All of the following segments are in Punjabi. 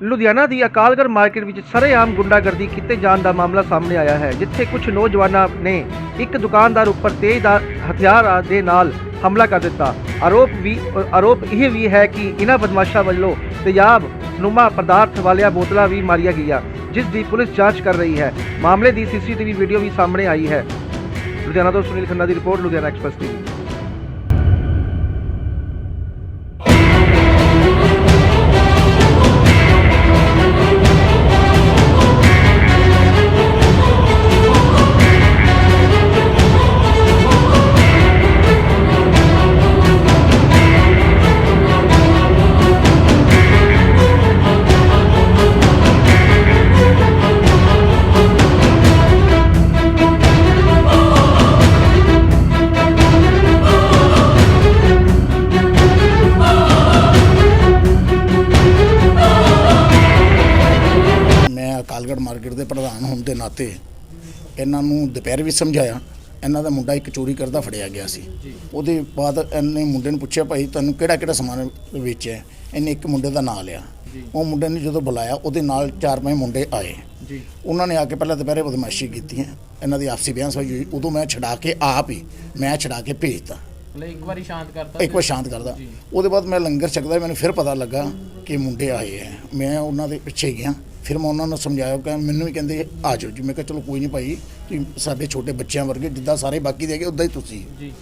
ਲੁਧਿਆਣਾ ਦੀ ਅਕਾਲਗੜ੍ਹ ਮਾਰਕੀਟ ਵਿੱਚ ਸਰੇਆਮ ਗੁੰਡਾਗਰਦੀ ਕੀਤੇ ਜਾਣ ਦਾ ਮਾਮਲਾ ਸਾਹਮਣੇ ਆਇਆ ਹੈ, ਜਿੱਥੇ ਕੁਝ ਨੌਜਵਾਨਾਂ ਨੇ ਇੱਕ ਦੁਕਾਨਦਾਰ ਉੱਪਰ ਤੇਜ਼ਦਾਰ ਹਥਿਆਰਾਂ ਦੇ ਨਾਲ ਹਮਲਾ ਕਰ ਦਿੱਤਾ। ਆਰੋਪ ਵੀ, ਆਰੋਪ ਇਹ ਵੀ ਹੈ ਕਿ ਇਹਨਾਂ ਬਦਮਾਸ਼ਾਂ ਵੱਲੋਂ ਤੇਜ਼ਾਬ ਨੁਮਾ ਪਦਾਰਥ ਵਾਲੀਆਂ ਬੋਤਲਾਂ ਵੀ ਮਾਰੀਆਂ ਗਈਆਂ, ਜਿਸ ਦੀ ਪੁਲਿਸ ਜਾਂਚ ਕਰ ਰਹੀ ਹੈ। ਮਾਮਲੇ ਦੀ ਸੀਸੀਟੀਵੀ ਵੀਡੀਓ ਵੀ ਸਾਹਮਣੇ ਆਈ ਹੈ। ਲੁਧਿਆਣਾ ਤੋਂ ਸੁਨੀਲ ਖੰਨਾ ਦੀ report, Ludhiana express TV Akalgarh market ਦੇ ਪ੍ਰਧਾਨ ਹੋਣ ਦੇ ਨਾਤੇ ਇਹਨਾਂ ਨੂੰ ਦੁਪਹਿਰ ਵੀ ਸਮਝਾਇਆ। ਇਹਨਾਂ ਦਾ ਮੁੰਡਾ ਇੱਕ ਚੋਰੀ ਕਰਦਾ ਫੜਿਆ ਗਿਆ ਸੀ। ਉਹਦੇ ਬਾਅਦ ਇਹਨੇ ਮੁੰਡੇ ਨੂੰ ਪੁੱਛਿਆ ਭਾਈ ਤੁਹਾਨੂੰ ਕਿਹੜਾ ਕਿਹੜਾ ਸਮਾਨ ਵੇਚਿਆ? ਇਹਨੇ ਇੱਕ ਮੁੰਡੇ ਦਾ ਨਾਂ ਲਿਆ। ਉਹ ਮੁੰਡੇ ਨੇ ਜਦੋਂ ਬੁਲਾਇਆ ਉਹਦੇ ਨਾਲ ਚਾਰ ਪੰਜ ਮੁੰਡੇ ਆਏ। ਜੀ। ਉਹਨਾਂ ਨੇ ਆ ਕੇ ਪਹਿਲਾਂ ਦੁਪਹਿਰੇ ਬਦਮਾਸ਼ੀ ਕੀਤੀ ਹੈ। ਇਹਨਾਂ ਦੀ ਆਪਸੀ ਬਿਆਨ ਹੋਈ। ਉਦੋਂ ਮੈਂ ਛਡਾ ਕੇ ਆਪ ਹੀ ਮੈਂ ਛਡਾ ਕੇ ਭੇਜਤਾ। ਮਤਲਬ ਇੱਕ ਵਾਰੀ ਸ਼ਾਂਤ ਕਰਤਾ ਇੱਕ ਵਾਰ ਸ਼ਾਂਤ ਕਰਦਾ। ਉਹਦੇ ਬਾਅਦ ਮੈਂ ਲੰਗਰ ਛਕਦਾ। ਮੈਨੂੰ ਫਿਰ ਪਤਾ ਲੱਗਾ ਕਿ ਮੁੰਡੇ ਆਏ ਹੈ। ਮੈਂ ਉਹਨਾਂ ਦੇ ਪਿੱਛੇ ਗਿਆ। ਫਿਰ ਮੈਂ ਉਹਨਾਂ ਨੂੰ ਸਮਝਾਇਆ ਕਿ ਮੈਨੂੰ ਵੀ ਕਹਿੰਦੇ ਆ ਜਾਓ ਜੀ। ਮੈਂ ਕਿਹਾ ਚਲੋ ਕੋਈ ਨਹੀਂ ਭਾਈ ਤੁਸੀਂ ਸਾਡੇ ਛੋਟੇ ਬੱਚਿਆਂ ਵਰਗੇ ਜਿੱਦਾਂ ਸਾਰੇ ਬਾਕੀ ਦੇ ਹੈਗੇ ਉਦਾਂ ਹੀ ਤੁਸੀਂ ਜੀ।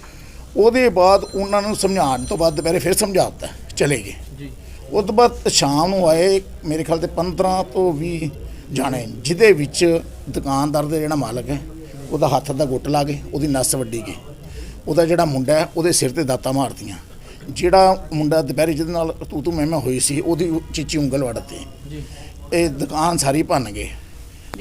ਉਹਦੇ ਬਾਅਦ ਉਹਨਾਂ ਨੂੰ ਸਮਝਾਉਣ ਤੋਂ ਬਾਅਦ ਦੁਪਹਿਰੇ ਫਿਰ ਸਮਝਾਤਾ ਚਲੇ ਗਏ। ਜੀ। ਉਹ ਤੋਂ ਬਾਅਦ ਸ਼ਾਮ ਨੂੰ ਆਏ ਮੇਰੇ ਖਿਆਲ ਤੇ 15 ਤੋਂ 20 ਜਾਣੇ ਜਿਹਦੇ ਵਿੱਚ ਦੁਕਾਨਦਾਰ ਦੇ ਜਿਹੜਾ ਮਾਲਕ ਹੈ ਉਹਦਾ ਹੱਥ ਦਾ ਗੁੱਟ ਲਾ ਗਏ ਉਹਦੀ ਨਸ ਵੱਡੀ ਗਈ। ਉਹਦਾ ਜਿਹੜਾ ਮੁੰਡਾ ਹੈ ਉਹਦੇ ਸਿਰ ਤੇ ਦਾਤਾਂ ਮਾਰਤੀਆਂ। ਜਿਹੜਾ ਮੁੰਡਾ ਦੁਪਹਿਰੇ ਜਿਹਦੇ ਨਾਲ ਤੂੰ ਤੂੰ ਮੈਂ ਮੈਂ ਹੋਈ ਸੀ ਉਹਦੀ ਚੀਚੀ ਉਂਗਲ ਵੜਤੀ ਜੀ। ਇਹ ਦੁਕਾਨ ਸਾਰੀ ਭੰਨ ਗਏ।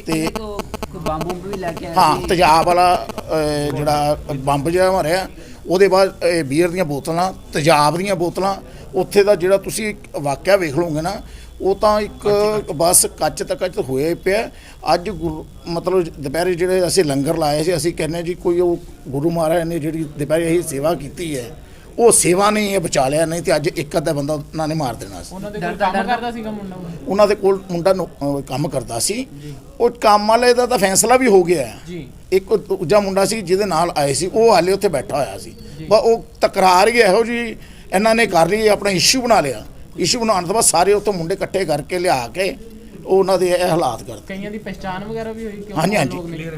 ਤੇ ਕੋਈ ਬੰਬ ਵੀ ਲੈ ਕੇ ਆਇਆ ਹਾਂ। ਤੇਜ਼ਾਬ ਵਾਲਾ ਅਹ, ਜਿਹੜਾ ਬੰਬ ਜਿਹਾ ਮਾਰਿਆ ਉਹਦੇ ਬਾਅਦ ਇਹ ਬੀਅਰ ਦੀਆਂ ਬੋਤਲਾਂ ਤੇਜ਼ਾਬ ਦੀਆਂ ਬੋਤਲਾਂ ਉੱਥੇ ਦਾ ਜਿਹੜਾ ਤੁਸੀਂ ਵਾਕਿਆ ਵੇਖ ਲਓਗੇ ਨਾ ਉਹ ਤਾਂ ਇੱਕ ਬਸ ਕੱਚ ਤੱਕ ਕੱਚ ਹੋਇਆ ਹੀ ਪਿਆ। ਅੱਜ ਗੁਰੂ- ਮਤਲਬ ਦੁਪਹਿਰੇ ਜਿਹੜੇ ਅਸੀਂ ਲੰਗਰ ਲਾਏ ਸੀ ਅਸੀਂ ਕਹਿੰਦੇ ਜੀ ਕੋਈ ਉਹ ਗੁਰੂ ਮਹਾਰਾਜ ਨੇ ਜਿਹੜੀ ਦੁਪਹਿਰੇ ਅਸੀਂ ਸੇਵਾ ਕੀਤੀ ਹੈ ਉਹ ਸੇਵਾ ਨੇ ਇਹ ਬਚਾ ਲਿਆ ਨਹੀਂ ਤੇ ਅੱਜ ਇੱਕ ਅੱਧਾ ਬੰਦਾ ਉਹਨਾਂ ਨੇ ਮਾਰ ਦੇਣਾ ਸੀ। ਉਹਨਾਂ ਦੇ ਕੋਲ ਕੰਮ ਕਰਦਾ ਸੀਗਾ ਮੁੰਡਾ ਉਹ? ਉਹਨਾਂ ਦੇ ਕੋਲ ਮੁੰਡਾ ਨੌ- ਅਹ ਕੰਮ ਕਰਦਾ ਸੀ। ਉਹ ਕੰਮ ਵਾਲੇ ਦਾ ਤਾਂ ਫੈਸਲਾ ਵੀ ਹੋ ਗਿਆ। ਹੈ ਜੀ। ਇੱਕ ਦੂਜਾ ਮੁੰਡਾ ਸੀ ਜਿਹਦੇ ਨਾਲ ਆਏ ਸੀ ਉਹ ਹਾਲੇ ਉੱਥੇ ਬੈਠਾ ਹੋਇਆ ਸੀ। ਬਸ ਉਹ ਤਕਰਾਰ ਹੀ ਇਹੋ ਜੀ ਇਹਨਾਂ ਨੇ ਕਰ ਲਈ ਆਪਣਾ ਇਸ਼ੂ ਬਣਾ ਲਿਆ। ਇਸ਼ੂ ਬਣਾਉਣ ਤੋਂ ਬਾਅਦ ਸਾਰੇ ਉੱਥੋਂ ਮੁੰਡੇ ਇਕੱਠੇ ਕਰਕੇ ਲਿਆ ਕੇ ਉਹ ਉਹਨਾਂ ਦੇ ਇਹ ਹਾਲਾਤ ਕਰਤੇ ਕਈਆਂ ਦੀ ਪਛਾਣ ਵਗੈਰਾ ਵੀ ਹੋਈ ਕਿਉਂ ਹਾਂਜੀ, ਹਾਂਜੀ। ਲੋਕ ਮਿਲੇ?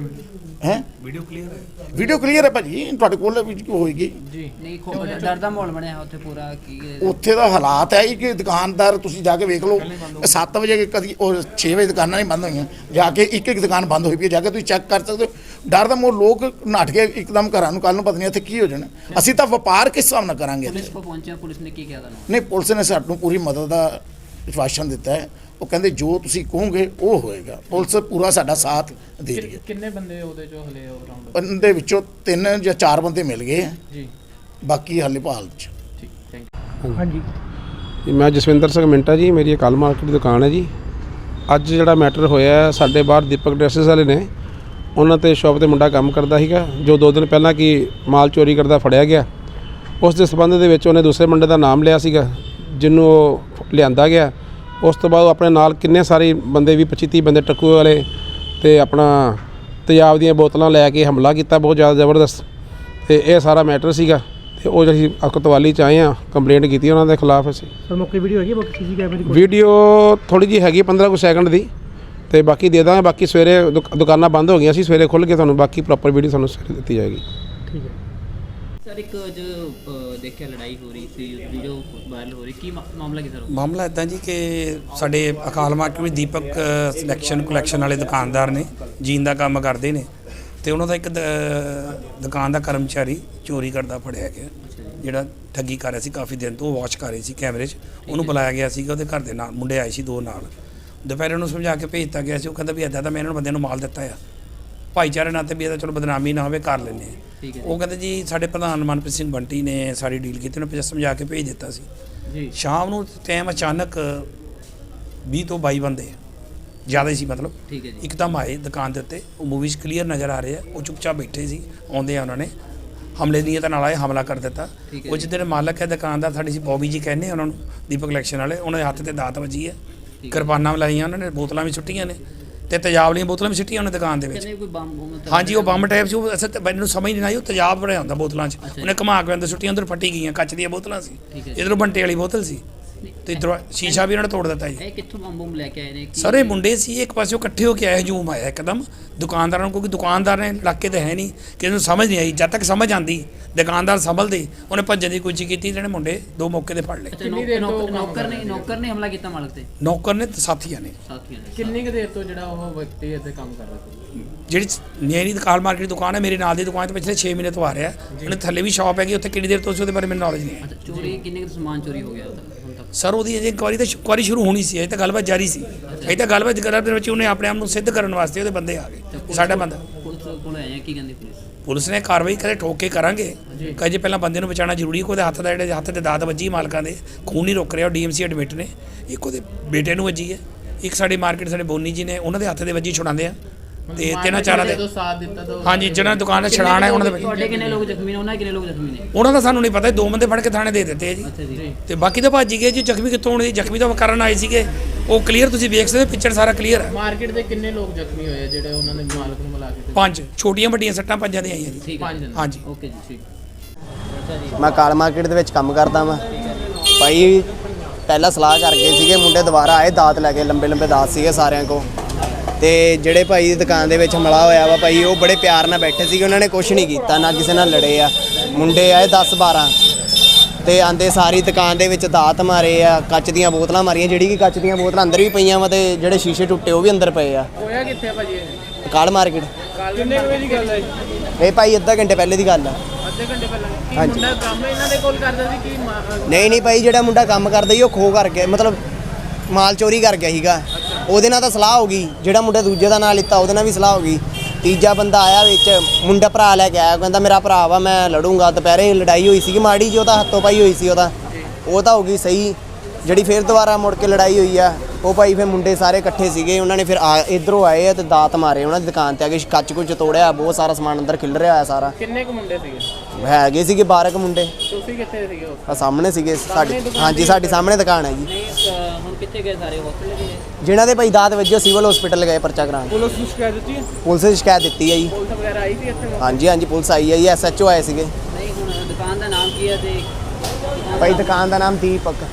ਹੈ? ਵੀਡੀਓ ਕਲੀਅਰ ਹੈ। ਵੀਡੀਓ ਕਲੀਅਰ ਹੈ ਭਾਜੀ ਤੁਹਾਡੇ ਕੋਲ ਵੀ ਹੋਏਗੀ। ਜੀ। ਨਹੀਂ ਖੋ ਡਰ ਦਾ ਮਾਹੌਲ ਬਣਿਆ ਉੱਥੇ ਪੂਰਾ ਕੀ ਉੱਥੇ ਦਾ ਹਾਲਾਤ ਹੈ ਕਿ ਦੁਕਾਨਦਾਰ ਤੁਸੀਂ ਜਾ ਕੇ ਵੇਖ ਲਓ 7 ਵਜੇ ਕਦੀ ਉਹ 6 ਵਜੇ ਦੁਕਾਨਾਂ ਨਹੀਂ ਬੰਦ ਹੋਈਆਂ ਜਾ ਕੇ ਇੱਕ ਇੱਕ ਦੁਕਾਨ ਬੰਦ ਹੋਈ ਪਈ ਹੈ, ਜਾ ਕੇ ਤੁਸੀਂ ਚੈੱਕ ਕਰ ਸਕਦੇ ਹੋ। ਡਰ ਦਾ ਮੋਹ ਲੋਕ ਨੱਠ ਕੇ ਇੱਕਦਮ ਘਰਾਂ ਨੂੰ ਕੱਲ ਨੂੰ ਪਤਾ ਨਹੀਂ ਇੱਥੇ ਕੀ ਹੋ ਜਾਣਾ। ਅਸੀਂ ਤਾਂ ਵਪਾਰ ਕਿਸ ਹਿਸਾਬ ਨਾਲ ਕਰਾਂਗੇ? ਪੁਲਿਸ ਕੋ ਪਹੁੰਚਿਆ ਪੁਲਿਸ ਨੇ ਕੀ ਕਿਹਾ ਤੁਹਾਨੂੰ? ਨਹੀਂ ਪੁਲਿਸ ਨੇ ਸਾਨੂੰ ਪੂਰੀ ਮਦਦ ਦਾ ਵਿਸ਼ਵਾਸਨ ਦਿੱਤਾ ਹੈ। ਉਹ ਕਹਿੰਦੇ ਜੋ ਤੁਸੀਂ ਕਹੋਗੇ ਉਹ ਹੋਏਗਾ। ਪੁਲਿਸ ਪੂਰਾ ਸਾਡਾ ਸਾਥ ਦੇ ਰਹੀ ਹੈ। ਕਿੰਨੇ ਬੰਦੇ ਉਹਦੇ ਚੋਂ ਹਲੇ ਉਹ ਰਾਉਂਡ ਉਹਦੇ ਵਿੱਚੋਂ ਤਿੰਨ ਜਾਂ ਚਾਰ ਬੰਦੇ ਮਿਲ ਗਏ ਹੈ, ਜੀ। ਬਾਕੀ ਹਾਲੇ ਭਾਲ ਚ। ਠੀਕ ਥੈਂਕ ਯੂ ਹਾਂਜੀ। ਜੀ, ਮੈਂ ਜਸਵਿੰਦਰ ਸਿੰਘ ਮਿੰਟਾ ਜੀ ਮੇਰੀ ਕੱਲ ਮਾਰਕੀਟ ਦੀ ਦੁਕਾਨ ਹੈ ਜੀ। ਅੱਜ ਜਿਹੜਾ ਮੈਟਰ ਹੋਇਆ ਸਾਡੇ ਬਾਹਰ ਦੀਪਕ ਡਰੈਸਸ ਵਾਲੇ ਨੇ। ਉਹਨਾਂ ਤੇ ਸ਼ਾਪ ਤੇ ਮੁੰਡਾ ਕੰਮ ਕਰਦਾ ਸੀਗਾ ਜੋ ਦੋ ਦਿਨ ਪਹਿਲਾਂ ਕੀ ਮਾਲ ਚੋਰੀ ਕਰਦਾ ਫੜਿਆ ਗਿਆ। ਉਸ ਦੇ ਸਬੰਧ ਦੇ ਵਿੱਚ ਉਹਨੇ ਦੂਸਰੇ ਮੁੰਡੇ ਦਾ ਨਾਮ ਲਿਆ ਸੀਗਾ ਜਿਹਨੂੰ ਉਹ ਲਿਆਂਦਾ ਗਿਆ। ਉਸ ਤੋਂ ਬਾਅਦ ਆਪਣੇ ਨਾਲ ਕਿੰਨੇ ਸਾਰੇ ਬੰਦੇ ਵੀ 25 30 ਬੰਦੇ ਟੱਕੂ ਵਾਲੇ ਤੇ ਆਪਣਾ ਤੇਜ਼ਾਬ ਦੀਆਂ ਬੋਤਲਾਂ ਲੈ ਕੇ ਹਮਲਾ ਕੀਤਾ ਬਹੁਤ ਜ਼ਿਆਦਾ ਜ਼ਬਰਦਸਤ। ਤੇ ਇਹ ਸਾਰਾ ਮੈਟਰ ਸੀਗਾ ਤੇ ਉਹ ਜਿਹੜੀ ਅਕਤਵਾਲੀ ਚ ਆਏ ਆ ਕੰਪਲੇਂਟ ਕੀਤੀ ਉਹਨਾਂ ਦੇ ਖਿਲਾਫ ਅਸੀਂ। ਸਰ ਮੌਕੇ ਵੀਡੀਓ ਹੈਗੀ ਬਾਕੀ ਸੀਸੀ ਕੈਮਰੇ ਦੀ ਵੀਡੀਓ ਥੋੜੀ ਜੀ ਹੈਗੀ 15 ਕੁ ਸੈਕਿੰਡ ਦੀ। ਤੇ ਬਾਕੀ ਦੇ ਦਾਂਗੇ ਬਾਕੀ ਸਵੇਰੇ ਦੁਕ- ਦੁਕਾਨਾਂ ਬੰਦ ਹੋ ਗਈਆਂ ਸੀ ਸਵੇਰੇ ਖੁੱਲ ਕੇ ਤੁਹਾਨੂੰ ਬਾਕੀ ਪ੍ਰੋਪਰ ਵੀਡੀਓ ਤੁਹਾਨੂੰ ਸਵੇਰੇ ਦਿੱਤੀ ਜਾਏਗੀ। ਠੀਕ ਹੈ। ਸਰ ਇੱਕ ਜੋ ਅ, ਦੇਖਿਆ ਲੜਾਈ ਹੋ ਰਹੀ ਸੀ ਵੀਡੀਓ ਵਾਇਰਲ ਹੋ ਰਹੀ ਕੀ ਮਾ- ਮਾਮਲਾ ਕੀ ਸਰ? ਮਾਮਲਾ ਇਦਾਂ ਜੀ ਕਿ ਸਾਡੇ ਅਕਾਲ ਮਾਰਕੀਟ ਵਿੱਚ ਦੀਪਕ ਸਿਲੈਕਸ਼ਨ ਕਲੈਕਸ਼ਨ ਵਾਲੇ ਦੁਕਾਨਦਾਰ ਨੇ ਜੀਨ ਦਾ ਕੰਮ ਕਰਦੇ ਨੇ ਤੇ ਉਹਨਾਂ ਦਾ ਇੱਕ ਦ- ਦੁਕਾਨ ਦਾ ਕਰਮਚਾਰੀ ਚੋਰੀ ਕਰਦਾ ਫੜਿਆ ਗਿਆ ਜਿਹੜਾ ਠੱਗੀ ਕਰ ਰਿਹਾ ਸੀ ਕਾਫੀ ਦਿਨ ਤੋਂ ਵਾਚ ਕਰ ਰਹੀ ਸੀ ਕੈਮਰੇ 'ਚ ਉਹਨੂੰ ਬੁਲਾਇਆ ਗਿਆ ਸੀਗਾ ਉਹਦੇ ਘਰ ਦੇ ਨਾਲ ਮੁੰਡੇ ਆਏ ਸੀ ਦੋ ਨਾਲ ਦੁਪਹਿਰੇ ਉਹਨੂੰ ਸਮਝਾ ਕੇ ਭੇਜਤਾ ਗਿਆ ਸੀ ਉਹ ਕਹਿੰਦਾ ਵੀ ਇਦਾਂ ਤਾਂ ਮੈਂ ਇਹਨਾਂ ਨੂੰ ਬੰਦਿਆਂ ਨੂੰ ਮਾਲ ਦਿੱਤਾ ਆ ਭਾਈਚਾਰੇ ਨਾਲ ਤੇ ਵੀ ਇਹਦਾ ਚਲੋ ਬਦਨਾਮੀ ਨਾ ਹੋਵੇ ਕਰ ਲੈਂਦੇ ਆ। ਉਹ ਕਹਿੰਦੇ ਜੀ ਸਾਡੇ ਪ੍ਰਧਾਨ ਮਨਪ੍ਰੀਤ ਸਿੰਘ ਬੰਟੀ ਨੇ ਸਾਰੀ ਡੀਲ ਕੀਤੀ ਉਹਨੇ ਸਮਝਾ ਕੇ ਭੇਜ ਦਿੱਤਾ ਸੀ। ਜੀ। ਸ਼ਾਮ ਨੂੰ ਟਾਈਮ ਅਚਾਨਕ 20 ਤੋਂ 22 ਬੰਦੇ ਜ਼ਿਆਦਾ ਸੀ ਮਤਲਬ ਠੀਕ ਹੈ ਜੀ। ਇੱਕਦਮ ਆਏ ਦੁਕਾਨ ਦੇ ਉੱਤੇ ਉਹ ਮੂਵੀਜ਼ ਕਲੀਅਰ ਨਜ਼ਰ ਆ ਰਹੇ ਆ ਉਹ ਚੁੱਪਚਾਪ ਬੈਠੇ ਸੀ ਆਉਂਦੇ ਆ ਉਹਨਾਂ ਨੇ। ਹਮਲੇ ਦੀ ਨੀਅਤ ਨਾਲ ਆਏ ਹਮਲਾ ਕਰ ਦਿੱਤਾ। ਉਹ। ਜਿਹਦੇ ਮਾਲਕ ਹੈ ਦੁਕਾਨਦਾਰ ਸਾਡੀ ਸੀ ਬੌਬੀ ਜੀ ਕਹਿੰਦੇ ਉਹਨਾਂ ਨੂੰ ਦੀਪਕ ਇਲੈਕਸ਼ਨ ਵਾਲੇ ਉਹਨਾਂ ਦੇ ਹੱਥ ਤੇ ਦਾਤ ਵੱਜੀ ਹੈ। ਕਿਰਪਾਨਾਂ ਲਾਈਆਂ ਉਹਨਾਂ ਨੇ ਬੋਤਲਾਂ ਵੀ ਸੁੱਟੀਆਂ ਨੇ। ਤੇ ਤੇਜ਼ਾਬ ਵਾਲੀਆਂ ਬੋਤਲਾਂ ਵੀ ਸੁੱਟੀਆਂ ਉਹਨੇ ਦੁਕਾਨ ਦੇ ਵਿੱਚ। ਕਹਿੰਦੇ ਕੋਈ ਬੰਬ ਬੰਬ ਹਾਂਜੀ ਉਹ ਬੰਬ ਟਾਈਪ ਸੀ ਉਹ ਅਸਲ ਤੇ ਮੈਨੂੰ ਸਮਝ ਨਹੀਂ ਆਈ ਉਹ ਤੇਜ਼ਾਬ ਬਣਿਆ ਹੁੰਦਾ ਬੋਤਲਾਂ 'ਚ। ਉਹਨੇ ਘੁਮਾ ਕੇ ਅੰਦਰ ਸੁੱਟੀਆਂ ਅੰਦਰ ਫੱਟੀ ਗਈਆਂ ਕੱਚ ਦੀਆਂ ਬੋਤਲਾਂ ਸੀ। ਇਧਰੋਂ ਬੰਟੇ ਵਾਲੀ ਬੋਤਲ ਸੀ। ਤੇ ਸ਼ੀਸ਼ਾ ਵੀ ਉਹਨਾਂ ਨੇ ਤੋੜ ਦਿੱਤਾ ਜੀ। ਇਹ ਕਿੱਥੋਂ ਬੰਬ ਬੰਬ ਲੈ ਕੇ ਆਏ ਨੇ? ਸਾਰੇ ਮੁੰਡੇ ਸੀ ਇੱਕ ਪਾਸਿਓਂ ਇਕੱਠੇ ਹੋ ਕੇ ਆਏ ਹਜੂਮ ਆਇਆ ਇੱਕਦਮ। ਦੁਕਾਨਦਾਰਾਂ ਨੂੰ ਕਿਉਂਕਿ ਦੁਕਾਨਦਾਰ ਨੇ ਇਲਾਕੇ ਤੇ ਹੈ ਨਹੀਂ ਕਿਸੇ ਨੂੰ ਸਮਝ ਨਹੀਂ ਆਈ। ਜਦ ਤੱਕ ਸਮਝ ਆਂਦੀ ਦੁਕਾਨਦਾਰ ਸੰਭਲਦੇ ਉਹਨੇ ਭੱਜਣ ਦੀ ਕੋਸ਼ਿਸ਼ ਕੀਤੀ ਜਿਹੜੇ ਮੁੰਡੇ ਦੋ ਮੌਕੇ ਤੇ ਫੜ ਲਏ। ਨੌਕਰ ਨੇ ਨੌਕਰ ਨੇ ਹਮਲਾ ਕੀਤਾ ਮਾਲਕ ਤੇ? ਨੌਕਰ ਨੇ ਤੇ ਸਾਥੀਆਂ ਨੇ। ਸਾਥੀਆਂ ਨੇ। ਕਿੰਨੀ ਕੁ ਦੇਰ ਤੋਂ ਜਿਹੜਾ ਉਹ ਵਿਅਕਤੀ ਇੱਥੇ ਕੰਮ ਕਰ ਰਿਹਾ ਸੀ? ਜਿਹੜੀ ਨੇਰੀ ਦੁਕਾਨ ਮਾਰਕੀਟ ਦੀ ਦੁਕਾਨ ਹੈ ਮੇਰੇ ਨਾਲ ਦੀ ਦੁਕਾਨ ਤੇ ਪਿਛਲੇ 6 ਮਹੀਨੇ ਤੋਂ ਆ ਰਿਹਾ। ਉਹਨੇ ਥੱਲੇ ਵੀ ਸ਼ਾਪ ਹੈਗੀ ਉੱਥੇ ਕਿੰਨੀ ਦੇਰ ਤੋਂ ਸੀ ਉਹਦੇ ਬਾਰੇ ਮੈਨੂੰ ਨੌਲੇਜ ਨਹੀਂ ਹੈ। ਅੱਛਾ ਚੋਰੀ ਕਿੰਨੇ ਕੁ ਸਮਾਨ ਚੋਰੀ ਹੋ ਗਿਆ? ਹੁਣ ਤੱਕ ਸਰ ਉਹਦੀ ਅਜੇ ਇਨਕੁਆਰੀ ਤਾਂ ਇਨਕੁਆਰੀ ਸ਼ੁਰੂ ਹੋਣੀ ਸੀ ਅਜੇ ਤਾਂ ਗੱਲਬਾਤ ਜਾਰੀ ਸੀ। ਅਜੇ ਤਾਂ ਗੱਲਬਾਤ ਕਰਨ ਦੇ ਵਿੱਚ ਉਹਨੇ ਆਪਣੇ ਆਪ ਨੂੰ ਸਿੱਧ ਕਰਨ ਵਾਸਤੇ ਉਹਦੇ ਬੰਦੇ ਆ ਗਏ ਸਾਡਾ ਬੰਦਾ। ਪੁਲਿਸ ਕਹਿੰਦੀ ਨੇ ਕਾਰਵਾਈ ਕਰੇ ਠੋਕ ਕੇ ਕਰਾਂਗੇ। ਕਹੇ ਪਹਿਲਾਂ ਬੰਦੇ ਨੂੰ ਬਚਾਉਣਾ ਜ਼ਰੂਰੀ ਹੈ ਕਿ ਉਹਦੇ ਹੱਥ ਦਾ ਜਿਹੜੇ ਹੱਥ ਤੇ ਦਾਤ ਵੱਜੀ ਮਾਲਕਾਂ ਦੇ ਖੂਨ ਨਹੀਂ ਰੁਕ ਰਿਹਾ ਉਹ ਡੀਐਮਸੀ ਐਡਮਿਟ ਨੇ। ਇੱਕ ਉਹਦੇ ਬੇਟੇ ਨੂੰ ਵੱਜੀ ਹੈ। ਇੱਕ ਸਾਡੀ ਮਾਰਕੀਟ ਸਾਡੇ ਬੋਨੀ ਜੀ ਨੇ ਉਹਨਾਂ ਦੇ ਹੱਥ ਦੇ ਵੱਜੀ ਛੁਡਾਉਂਦੇ ਆ। ਤੇ ਤਿੰਨਾਂ ਚਾਰਾਂ ਦੇ ਸਾਥ ਦਿੱਤਾ ਤਾਂ ਹਾਂਜੀ ਜਿਹਨਾਂ ਨੇ ਦੁਕਾਨ ਛੜਾਣਾ ਹੈ ਉਹਨਾਂ ਦੇ ਵੱਜੀ ਤੁਹਾਡੇ ਕਿੰਨੇ ਲੋਕ ਜ਼ਖਮੀ ਨੇ ਉਹਨਾਂ ਦੇ ਕਿੰਨੇ ਲੋਕ ਜ਼ਖਮੀ ਨੇ? ਉਹਨਾਂ ਦਾ ਸਾਨੂੰ ਨਹੀਂ ਪਤਾ ਦੋ ਬੰਦੇ ਫੜ ਕੇ ਥਾਣੇ ਦੇ ਦਿੱਤੇ ਆ ਜੀ। ਅੱਛਾ ਜੀ। ਤੇ ਬਾਕੀ ਤਾਂ ਭੱਜ ਹੀ ਗਏ ਜੀ ਜ਼ਖਮੀ ਕਿੱਥੋਂ ਹੋਣੇ ਜ਼ਖਮੀ ਤਾਂ ਕਰਨ ਆਏ ਸੀਗੇ। ਉਹ ਕਲੀਅਰ ਤੁਸੀਂ ਵੇਖ ਸਕਦੇ ਪਿਕਚਰ ਸਾਰਾ ਕਲੀਅਰ ਹੈ। ਮਾਰਕੀਟ ਦੇ ਕਿੰਨੇ ਲੋਕ ਜ਼ਖਮੀ ਹੋਏ ਆ ਜਿਹੜੇ ਉਹਨਾਂ ਨੇ ਮਾਲਕ ਨੂੰ ਮਿਲਾ ਕੇ ਪੰਜ ਛੋਟੀਆਂ ਵੱਡੀਆਂ ਸੱਟਾਂ ਪੰਜਾਂ ਦੀਆਂ ਆਈਆਂ ਜੀ। ਠੀਕ ਹੈ। ਪੰਜ ਜਣੇ। ਹਾਂਜੀ। ਓਕੇ ਜੀ ਠੀਕ ਅੱਛਾ ਜੀ। ਮੈਂ ਕਾਲ ਮਾਰਕੀਟ ਦੇ ਵਿੱਚ ਕੰਮ ਕਰਦਾ ਵਾਂ। ਭਾਈ ਪਹਿਲਾਂ ਸਲਾਹ ਕਰ ਗਏ ਸੀਗੇ ਮੁੰਡੇ ਦੁਬਾਰਾ ਆਏ ਦਾਤ ਲੈ ਕੇ ਲੰਬੇ ਲੰਬੇ ਦਾਤ ਸੀਗੇ ਸਾਰਿਆਂ ਕੋ ਤੇ ਜਿਹੜੇ ਭਾਈ ਦੀ ਦੁਕਾਨ ਦੇ ਵਿੱਚ ਹਮਲਾ ਹੋਇਆ ਵਾ ਭਾਈ ਉਹ ਬੜੇ ਪਿਆਰ ਨਾਲ ਬੈਠੇ ਸੀਗੇ ਉਹਨਾਂ ਨੇ ਕੁਝ ਨਹੀਂ ਕੀਤਾ ਨਾ ਕਿਸੇ ਨਾਲ ਲੜੇ ਆ। ਮੁੰਡੇ ਆਏ 10 12 ਤੇ ਆਂਦੇ ਸਾਰੀ ਦੁਕਾਨ ਦੇ ਵਿੱਚ ਦਾਤ ਮਾਰੇ ਆ ਕੱਚ ਦੀਆਂ ਬੋਤਲਾਂ ਮਾਰੀਆਂ ਜਿਹੜੀ ਕਿ ਕੱਚ ਦੀਆਂ ਬੋਤਲਾਂ ਅੰਦਰ ਵੀ ਪਈਆਂ ਵਾ ਤੇ ਜਿਹੜੇ ਸ਼ੀਸ਼ੇ ਟੁੱਟੇ ਉਹ ਵੀ ਅੰਦਰ ਪਏ ਆ। ਹੋਇਆ ਕਿੱਥੇ ਆ ਭਾਜੀ ਇਹ? ਕਾਲ ਮਾਰਕੀਟ। ਕਿੰਨੇ ਵਜੇ ਦੀ ਗੱਲ ਹੈ ਇਹ? ਭਾਈ ਅੱਧਾ ਘੰਟੇ ਪਹਿਲੇ ਦੀ ਗੱਲ ਆ। ਅੱਧੇ ਘੰਟੇ ਪਹਿਲਾਂ। ਕੀ। ਮੁੰਡਾ ਕੰਮ ਇਹਨਾਂ ਦੇ ਕੋਲ ਕਰਦਾ ਸੀ ਕੀ ਨਹੀਂ ਨਹੀਂ ਭਾਈ ਜਿਹੜਾ ਮੁੰਡਾ ਕੰਮ ਕਰਦਾ ਸੀ ਉਹ ਖੋ ਕਰ ਗਿਆ ਮਤਲਬ ਮਾਲ ਚੋਰੀ ਕਰ ਗਿਆ ਸੀਗਾ। ਉਹਦੇ ਨਾਲ ਤਾਂ ਸਲਾਹ ਹੋ ਗਈ, ਜਿਹੜਾ ਮੁੰਡਾ ਦੂਜੇ ਦਾ ਨਾਂ ਲਿੱਤਾ, ਉਹਦੇ ਨਾਲ ਵੀ ਸਲਾਹ ਹੋ ਗਈ। ਤੀਜਾ ਬੰਦਾ ਆਇਆ ਵਿੱਚ, ਮੁੰਡਾ ਭਰਾ ਲੈ ਕੇ ਆਇਆ ਕਹਿੰਦਾ ਮੇਰਾ ਭਰਾ ਵਾ, ਮੈਂ ਲੜੂੰਗਾ। ਦੁਪਹਿਰੇ ਲੜਾਈ ਹੋਈ ਸੀਗੀ, ਮਾੜੀ ਜੀ ਉਹਦਾ ਹੱਥੋਂ ਪਾਈ ਹੋਈ ਸੀ ਉਹਦਾ ਉਹ ਤਾਂ ਹੋ ਗਈ ਸਹੀ। ਜਿਹੜੀ ਫਿਰ ਦੁਬਾਰਾ ਮੁੜ ਕੇ ਲੜਾਈ ਹੋਈ ਆ ਉਹ ਭਾਈ ਫਿਰ ਮੁੰਡੇ ਸਾਰੇ ਇਕੱਠੇ ਸੀਗੇ ਉਹਨਾਂ ਨੇ ਫਿਰ ਆ ਇਧਰੋਂ ਆਏ ਆ ਤੇ ਦਾਤ ਮਾਰੇ ਉਹਨਾਂ ਦੀ ਦੁਕਾਨ ਤੇ ਆ ਕੇ ਕੱਚ ਕੁੱਚ ਤੋੜਿਆ ਬਹੁਤ ਸਾਰਾ ਸਮਾਨ ਅੰਦਰ ਖਿਲ ਰਿਹਾ ਹੋਇਆ ਸਾਰਾ। ਕਿੰਨੇ ਕੁ ਮੁੰਡੇ ਸੀਗੇ? ਹੈਗੇ ਸੀਗੇ 12 ਕੁ ਮੁੰਡੇ। ਤੁਸੀਂ ਕਿੱਥੇ ਸੀਗੇ ਉਸ ਆ ਸਾਹਮਣੇ ਸੀਗੇ ਸਾਡੀ ਹਾਂਜੀ ਸਾਡੀ ਸਾਹਮਣੇ ਦੁਕਾਨ ਹੈ ਜੀ। ਨਹੀਂ ਹੁਣ ਕਿੱਥੇ ਗਏ ਸਾਰੇ? ਹਸਪੀਟਲ ਗਏ? ਜਿਨ੍ਹਾਂ ਦੇ ਭਾਈ ਦਾਤ ਵੱਜੇ ਸਿਵਲ ਹਸਪੀਟਲ ਗਏ ਪਰਚਾ ਕਰਾਉਣ। ਪੁਲਿਸ ਨੂੰ ਸ਼ਿਕਾਇਤ ਦਿੱਤੀ ਪੁਲਿਸ ਨੇ ਸ਼ਿਕਾਇਤ ਦਿੱਤੀ ਹੈ ਜੀ। ਪੁਲਿਸ ਵਗੈਰਾ ਆਈ ਸੀ ਇੱਥੇ? ਹਾਂਜੀ ਹਾਂਜੀ ਪੁਲਿਸ ਆਈ ਹੈ ਜੀ ਐਸਐਚਓ ਆਏ ਸੀਗੇ। ਨਹੀਂ ਹੁਣ ਦੁਕਾਨ ਦਾ ਨਾਮ ਕੀ ਹੈ ਤੇ ਭਾਈ ਦੁਕਾਨ ਦਾ ਨਾਮ ਦੀਪਕ।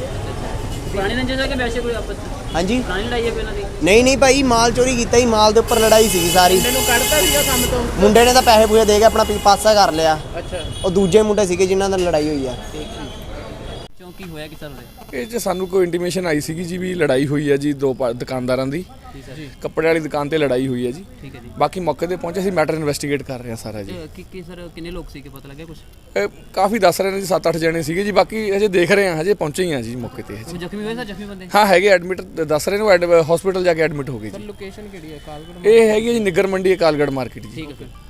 ਪੁਰਾਣੀ ਰੰਜਿਸ਼ ਹੈ ਕਿ ਵੈਸੇ ਕੋਈ ਆਪਸ ਚ? ਹਾਂਜੀ। ਪੁਰਾਣੀ ਲੜਾਈ ਹੈ ਕੋਈ ਇਹਨਾਂ ਦੀ? ਨਹੀਂ ਨਹੀਂ ਭਾਈ ਮਾਲ ਚੋਰੀ ਕੀਤਾ ਹੀ ਮਾਲ ਦੇ ਉੱਪਰ ਲੜਾਈ ਸੀਗੀ ਸਾਰੀ। ਮੈਨੂੰ ਕੱਢਤਾ ਸੀਗਾ ਕੰਮ ਤੋਂ? ਮੁੰਡੇ ਨੇ ਤਾਂ ਪੈਸੇ ਪੂਸੇ ਦੇ ਕੇ ਆਪਣਾ ਪੀ- ਪਾਸਾ ਕਰ ਲਿਆ। ਅੱਛਾ। ਉਹ ਦੂਜੇ ਮੁੰਡੇ ਸੀਗੇ ਜਿਨ੍ਹਾਂ ਨਾਲ ਲੜਾਈ ਹੋਈ ਆ। ਚੌਂਕੀ ਹੋਇਆ ਕਿ ਸਰ ਇਹ 'ਚ ਸਾਨੂੰ ਕੋਈ ਇੰਟੀਮੇਸ਼ਨ ਆਈ ਸੀਗੀ ਜੀ ਵੀ ਲੜਾਈ ਹੋਈ ਹੈ ਜੀ ਦੋ ਪਾ- ਦੁਕਾਨਦਾਰਾਂ ਦੀ। ਠੀਕ ਹੈ ਜੀ। ਕੱਪੜੇ ਵਾਲੀ ਦੁਕਾਨ ਤੇ ਲੜਾਈ ਹੋਈ ਹੈ ਜੀ। ਠੀਕ ਹੈ ਜੀ। ਬਾਕੀ ਮੌਕੇ ਤੇ ਪਹੁੰਚੇ ਸੀ ਮੈਟਰ ਇਨਵੈਸਟੀਗੇਟ ਕਰ ਰਹੇ ਹਾਂ ਸਾਰਾ ਜੀ। ਤੇ ਕੀ ਕੀ ਸਰ ਕਿੰਨੇ ਲੋਕ ਸੀ ਕਿ ਪਤਾ ਲੱਗਿਆ ਕੁਝ ਇਹ ਕਾਫੀ ਦੱਸ ਰਹੇ ਨੇ ਜੀ 7-8 ਜਣੇ ਸੀਗੇ ਜੀ ਬਾਕੀ ਹਜੇ ਦੇਖ ਰਹੇ ਹਾਂ ਹਜੇ ਪਹੁੰਚੇ ਹੀ ਹਾਂ ਜੀ ਮੌਕੇ ਤੇ ਹਜੇ। ਜ਼ਖਮੀ ਹੋਏ ਸਰ ਜ਼ਖਮੀ ਬੰਦੇ? ਹਾਂ ਹੈਗੇ ਐਡਮਿਟ ਦੱਸ ਰਹੇ ਨੇ ਹਸਪੀਟਲ ਜਾ ਕੇ ਐਡਮਿਟ ਹੋ ਗਏ ਜੀ। ਲੋਕੇਸ਼ਨ ਕਿਹੜੀ ਹੈ? ਕਾਲਗੜ ਇਹ ਹੈਗੀ ਹੈ ਜੀ ਨਿੱਗਰ ਮੰਡੀ ਅਕਾਲਗੜ੍ਹ ਮਾਰਕੀਟ ਜੀ। ਠੀਕ ਹੈ ਸਰ।